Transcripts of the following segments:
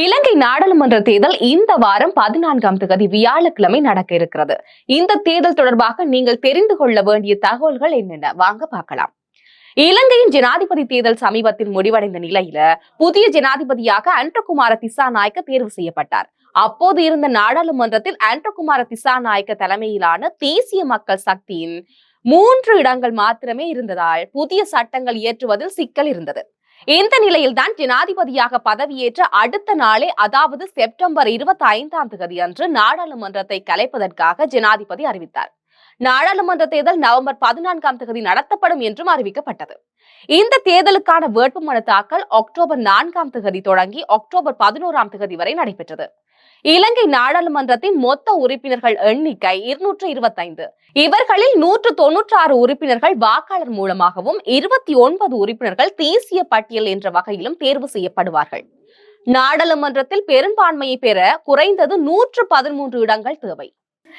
இலங்கை நாடாளுமன்ற தேர்தல் இந்த வாரம் பதினான்காம் தேதி வியாழக்கிழமை நடக்க இருக்கிறது. இந்த தேர்தல் தொடர்பாக நீங்கள் தெரிந்து கொள்ள வேண்டிய தகவல்கள் என்னென்ன? வாங்க பார்க்கலாம். இலங்கையின் ஜனாதிபதி தேர்தல் சமீபத்தில் முடிவடைந்த நிலையில புதிய ஜனாதிபதியாக அன்றகுமார திசாநாயக்க தேர்வு செய்யப்பட்டார். அப்போது இருந்த நாடாளுமன்றத்தில் அன்றகுமார திசாநாயக்க தலைமையிலான தேசிய மக்கள் சக்தியின் மூன்று இடங்கள் மாத்திரமே இருந்ததால் புதிய சட்டங்கள் இயற்றுவதில் சிக்கல் இருந்தது. இந்த நிலையில்தான் ஜனாதிபதியாக பதவியேற்ற அடுத்த நாளே அதாவது செப்டம்பர் இருபத்தி ஐந்தாம் தேதி அன்று நாடாளுமன்றத்தை கலைப்பதற்காக ஜனாதிபதி அறிவித்தார். நாடாளுமன்ற தேர்தல் நவம்பர் பதினான்காம் தேதி நடத்தப்படும் என்றும் அறிவிக்கப்பட்டது. இந்த தேர்தலுக்கான வேட்புமனு தாக்கல் அக்டோபர் நான்காம் தேதி தொடங்கி அக்டோபர் பதினோராம் தேதி வரை நடைபெற்றது. இலங்கை நாடாளுமன்றத்தின் மொத்த உறுப்பினர்கள் எண்ணிக்கை இருநூற்று இருபத்தைந்து. இவர்களில் நூற்று தொன்னூற்றி ஆறு உறுப்பினர்கள் வாக்காளர் மூலமாகவும் இருபத்தி ஒன்பது உறுப்பினர்கள் தேசிய பட்டியல் என்ற வகையிலும் தேர்வு செய்யப்படுவார்கள். நாடாளுமன்றத்தில் பெரும்பான்மையை பெற குறைந்தது நூற்று பதிமூன்று இடங்கள் தேவை.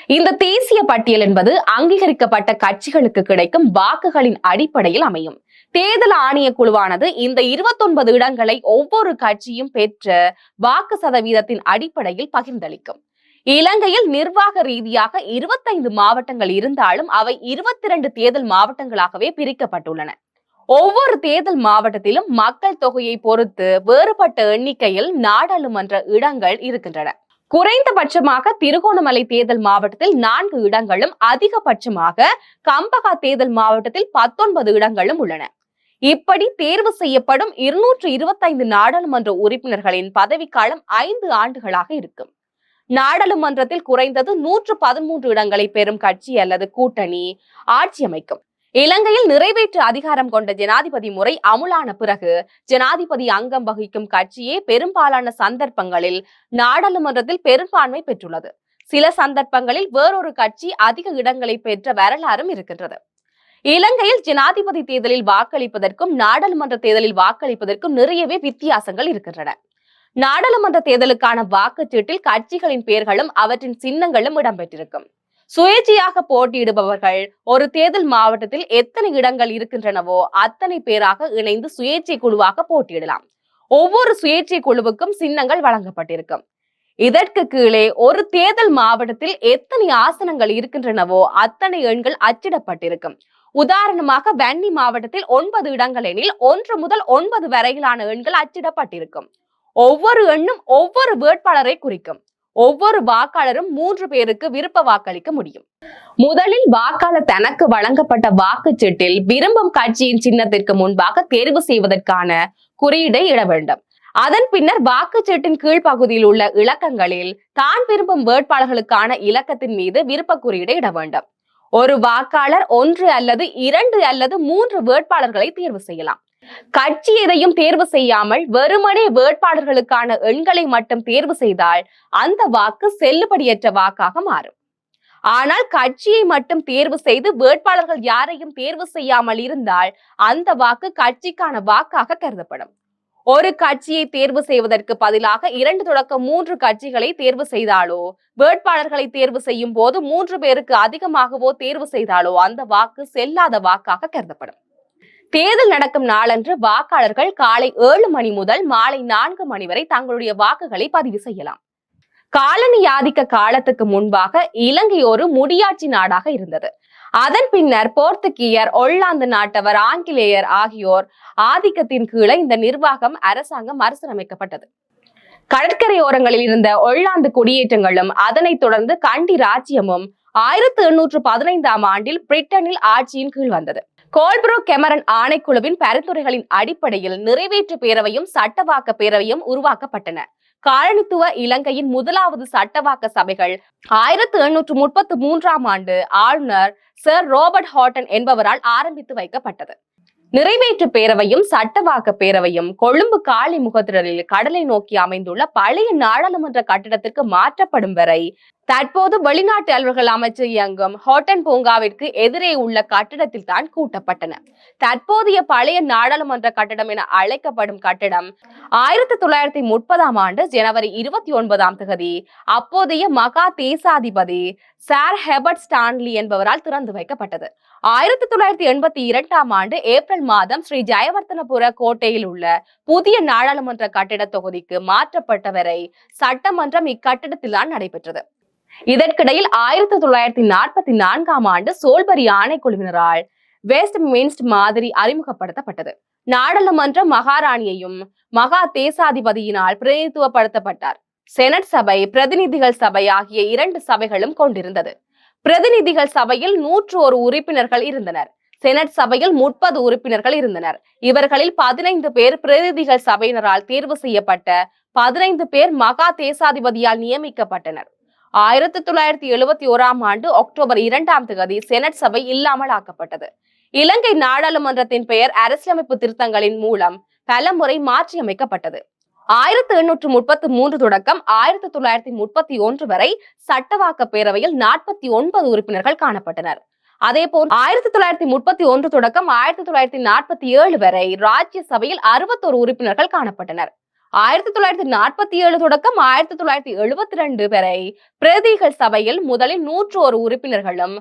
இந்த தேசிய பட்டியல் என்பது அங்கீகரிக்கப்பட்ட கட்சிகளுக்கு கிடைக்கும் வாக்குகளின் அடிப்படையில் அமையும். தேர்தல் ஆணைய குழுவானது இந்த இருபத்தொன்பது இடங்களை ஒவ்வொரு கட்சியும் பெற்ற வாக்கு சதவீதத்தின் அடிப்படையில் பகிர்ந்தளிக்கும். இலங்கையில் நிர்வாக ரீதியாக இருபத்தைந்து மாவட்டங்கள் இருந்தாலும் அவை இருபத்தி இரண்டு தேர்தல் மாவட்டங்களாகவே பிரிக்கப்பட்டுள்ளன. ஒவ்வொரு தேர்தல் மாவட்டத்திலும் மக்கள் தொகையை பொறுத்து வேறுபட்ட எண்ணிக்கையில் நாடாளுமன்ற இடங்கள் இருக்கின்றன. குறைந்தபட்சமாக திருகோணமலை தேர்தல் மாவட்டத்தில் நான்கு இடங்களும் அதிகபட்சமாக கம்பகா தேர்தல் மாவட்டத்தில் பத்தொன்பது இடங்களும் உள்ளன. இப்படி தேர்வு செய்யப்படும் இருநூற்று இருபத்தைந்து நாடாளுமன்ற உறுப்பினர்களின் பதவிக்காலம் ஐந்து ஆண்டுகளாக இருக்கும். நாடாளுமன்றத்தில் குறைந்தது நூற்று பதிமூன்று இடங்களை பெறும் கட்சி அல்லது கூட்டணி ஆட்சி அமைக்கும். இலங்கையில் நிறைவேற்று அதிகாரம் கொண்ட ஜனாதிபதி முறை அமுலான பிறகு ஜனாதிபதி அங்கம் வகிக்கும் கட்சியே பெரும்பாலான சந்தர்ப்பங்களில் நாடாளுமன்றத்தில் பெரும்பான்மை பெற்றுள்ளது. சில சந்தர்ப்பங்களில் வேறொரு கட்சி அதிக இடங்களை பெற்ற வரலாறும் இருக்கின்றது. இலங்கையில் ஜனாதிபதி தேர்தலில் வாக்களிப்பதற்கும் நாடாளுமன்ற தேர்தலில் வாக்களிப்பதற்கும் நிறையவே வித்தியாசங்கள் இருக்கின்றன. நாடாளுமன்ற தேர்தலுக்கான வாக்குச்சீட்டில் கட்சிகளின் பெயர்களும் அவற்றின் சின்னங்களும் இடம்பெற்றிருக்கும். சுயேட்சையாக போட்டியிடுபவர்கள் ஒரு தேர்தல் மாவட்டத்தில் எத்தனை இடங்கள் இருக்கின்றனவோ அத்தனை பேராக இணைந்து சுயேட்சை குழுவாக போட்டியிடலாம். ஒவ்வொரு சுயேட்சை குழுவுக்கும் சின்னங்கள் வழங்கப்பட்டிருக்கும். இதற்கு கீழே ஒரு தேர்தல் மாவட்டத்தில் எத்தனை ஆசனங்கள் இருக்கின்றனவோ அத்தனை எண்கள் அச்சிடப்பட்டிருக்கும். உதாரணமாக வன்னி மாவட்டத்தில் ஒன்பது இடங்கள் எனில் ஒன்று முதல் ஒன்பது வரையிலான எண்கள் அச்சிடப்பட்டிருக்கும். ஒவ்வொரு எண்ணும் ஒவ்வொரு வேட்பாளரை குறிக்கும். ஒவ்வொரு வாக்காளரும் மூன்று பேருக்கு விருப்ப வாக்களிக்க முடியும். முதலில் வாக்காளர் தனக்கு வழங்கப்பட்ட வாக்குச்சீட்டில் விரும்பும் கட்சியின் சின்னத்திற்கு முன்பாக தேர்வு செய்வதற்கான குறியீடை இட வேண்டும். அதன் பின்னர் வாக்குச்சீட்டின் கீழ்ப்பகுதியில் உள்ள இலக்கங்களில் தான் விரும்பும் வேட்பாளர்களுக்கான இலக்கத்தின் மீது விருப்ப குறியீடை இட வேண்டும். ஒரு வாக்காளர் ஒன்று அல்லது இரண்டு அல்லது மூன்று வேட்பாளர்களை தேர்வு செய்யலாம். கட்சி எதையும் தேர்வு செய்யாமல் வெறுமனே வேட்பாளர்களுக்கான எண்களை மட்டும் தேர்வு செய்தால் அந்த வாக்கு செல்லுபடியற்ற வாக்காக மாறும். ஆனால் கட்சியை மட்டும் தேர்வு செய்து வேட்பாளர்கள் யாரையும் தேர்வு செய்யாமல் இருந்தால் அந்த வாக்கு கட்சிக்கான வாக்காக கருதப்படும். ஒரு கட்சியை தேர்வு செய்வதற்கு பதிலாக இரண்டு தொடக்கம் மூன்று கட்சிகளை தேர்வு செய்தாலோ வேட்பாளர்களை தேர்வு செய்யும் போது மூன்று பேருக்கு அதிகமாகவோ தேர்வு செய்தாலோ அந்த வாக்கு செல்லாத வாக்காக கருதப்படும். தேர்தல் நடக்கும் நாளன்று வாக்காளர்கள் காலை ஏழு மணி முதல் மாலை நான்கு மணி வரை தங்களுடைய வாக்குகளை பதிவு செய்யலாம். காலனி ஆதிக்க காலத்துக்கு முன்பாக இலங்கை ஒரு முடியாட்சி நாடாக இருந்தது. அதன் பின்னர் போர்த்துகீயர் ஒல்லாந்து நாட்டவர் ஆங்கிலேயர் ஆகியோர் ஆதிக்கத்தின் கீழே இந்த நிர்வாகம் அரசாங்கம் அரசரமைக்கப்பட்டது. கடற்கரையோரங்களில் இருந்த ஒல்லாந்து குடியேற்றங்களும் அதனைத் தொடர்ந்து கண்டி ராஜ்யமும் ஆயிரத்தி எண்ணூற்று பதினைந்தாம் ஆண்டில் பிரிட்டனில் ஆட்சியின் கீழ் வந்தது. கோல்ப்ரோ கெமரன் ஆணைக்குழுவின் பரிந்துரைகளின் அடிப்படையில் நிறைவேற்று பேரவையும் சட்டவாக்க பேரவையும் உருவாக்கப்பட்டன. காலனித்துவ இலங்கையின் முதலாவது சட்டவாக்க சபைகள். ஆயிரத்தி எண்ணூற்று முப்பத்தி மூன்றாம் ஆண்டு ஆளுநர் சர் ரோபர்ட் ஹாட்டன் என்பவரால் ஆரம்பித்து வைக்கப்பட்டது. நிறைவேற்று பேரவையும் சட்டவாக்க பேரவையும் கொழும்பு காளி முகத்திடலில் கடலை நோக்கி அமைந்துள்ள பழைய நாடாளுமன்ற கட்டிடத்திற்கு மாற்றப்படும் வரை தற்போது வெளிநாட்டு அலுவல்கள் அமைச்சு இயங்கும் ஹோட்டன் பூங்காவிற்கு எதிரே உள்ள கட்டிடத்தில் தான் கூட்டப்பட்டன. தற்போதைய பழைய நாடாளுமன்ற கட்டடம் என அழைக்கப்படும் கட்டடம் ஆயிரத்தி தொள்ளாயிரத்தி முப்பதாம் ஆண்டு ஜனவரி இருபத்தி ஒன்பதாம் தேதி அப்போதைய மகா தேசாதிபதி சார் ஹெபர்ட் ஸ்டான்லி என்பவரால் திறந்து வைக்கப்பட்டது. ஆயிரத்தி தொள்ளாயிரத்தி எண்பத்தி இரண்டாம் ஆண்டு ஏப்ரல் மாதம் ஸ்ரீ ஜெயவர்த்தனபுர கோட்டையில் உள்ள புதிய நாடாளுமன்ற கட்டிட தொகுதிக்கு மாற்றப்பட்ட வரை சட்டமன்றம் இக்கட்டிடத்தில் தான் நடைபெற்றது. இதற்கிடையில் ஆயிரத்தி தொள்ளாயிரத்தி நாற்பத்தி நான்காம் ஆண்டு சோல்பரி ஆணைக்குழுவினரால் வெஸ்ட் மின்ஸ்ட் மாதிரி அறிமுகப்படுத்தப்பட்டது. நாடாளுமன்ற மகாராணியையும் மகா தேசாதிபதியினால் பிரதிநிதித்துவப்படுத்தப்பட்டார். செனட் சபை பிரதிநிதிகள் சபை ஆகிய இரண்டு சபைகளும் கொண்டிருந்தது. பிரதிநிதிகள் சபையில் நூற்று ஒரு உறுப்பினர்கள் இருந்தனர். செனட் சபையில் முப்பது உறுப்பினர்கள் இருந்தனர். இவர்களில் பதினைந்து பேர் பிரதிநிதிகள் சபையினரால் தேர்வு செய்யப்பட்ட பதினைந்து பேர் மகா தேசாதிபதியால் நியமிக்கப்பட்டனர். ஆயிரத்தி தொள்ளாயிரத்தி எழுபத்தி ஓராம் ஆண்டு அக்டோபர் இரண்டாம் தேதி செனட் சபை இல்லாமல் ஆக்கப்பட்டது இலங்கை நாடாளுமன்றத்தின் பெயர் அரசியலமைப்பு திருத்தங்களின் மூலம் பலமுறை மாற்றியமைக்கப்பட்டது. ஆயிரத்தி எண்ணூற்று முப்பத்தி மூன்று தொடக்கம் ஆயிரத்தி தொள்ளாயிரத்தி முப்பத்தி ஒன்று வரை சட்டவாக்க பேரவையில் நாற்பத்தி ஒன்பது உறுப்பினர்கள் காணப்பட்டனர். அதே போல் ஆயிரத்தி தொள்ளாயிரத்தி முப்பத்தி ஒன்று தொடக்கம் ஆயிரத்தி தொள்ளாயிரத்தி நாற்பத்தி ஏழு வரை ராஜ்ய சபையில் அறுபத்தோரு உறுப்பினர்கள் காணப்பட்டனர். ஆயிரத்தி தொள்ளாயிரத்தி நாற்பத்தி ஏழு தொடக்கம் ஆயிரத்தி தொள்ளாயிரத்தி எழுபத்தி ரெண்டு வரை பிரதிகள் சபையில் முதலில் நூற்று ஒரு உறுப்பினர்களும்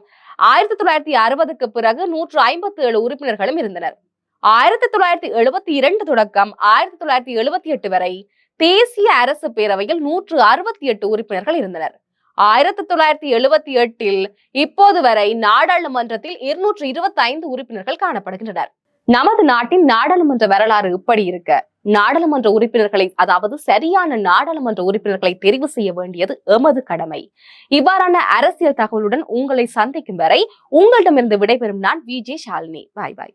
ஆயிரத்தி தொள்ளாயிரத்தி அறுபதுக்கு பிறகு நூற்று ஐம்பத்தி ஏழு உறுப்பினர்களும் இருந்தனர். ஆயிரத்தி தொள்ளாயிரத்தி எழுபத்தி இரண்டு தொடக்கம் ஆயிரத்தி தொள்ளாயிரத்தி எழுபத்தி எட்டு வரை தேசிய அரசு பேரவையில் நூற்று அறுபத்தி எட்டு உறுப்பினர்கள் இருந்தனர். ஆயிரத்தி தொள்ளாயிரத்தி எழுபத்தி எட்டில் இப்போது வரை நாடாளுமன்றத்தில் இருநூற்று இருபத்தி ஐந்து உறுப்பினர்கள் காணப்படுகின்றனர். நமது நாட்டின் நாடாளுமன்ற வரலாறு இப்படி இருக்க நாடாளுமன்ற உறுப்பினர்களை அதாவது சரியான நாடாளுமன்ற உறுப்பினர்களை தெரிவு செய்ய வேண்டியது எமது கடமை. இவ்வாறான அரசியல் தகவலுடன் உங்களை சந்திக்கும் வரை உங்களிடமிருந்து விடைபெறும் நான் விஜே ஷாலினி. பாய் பாய்.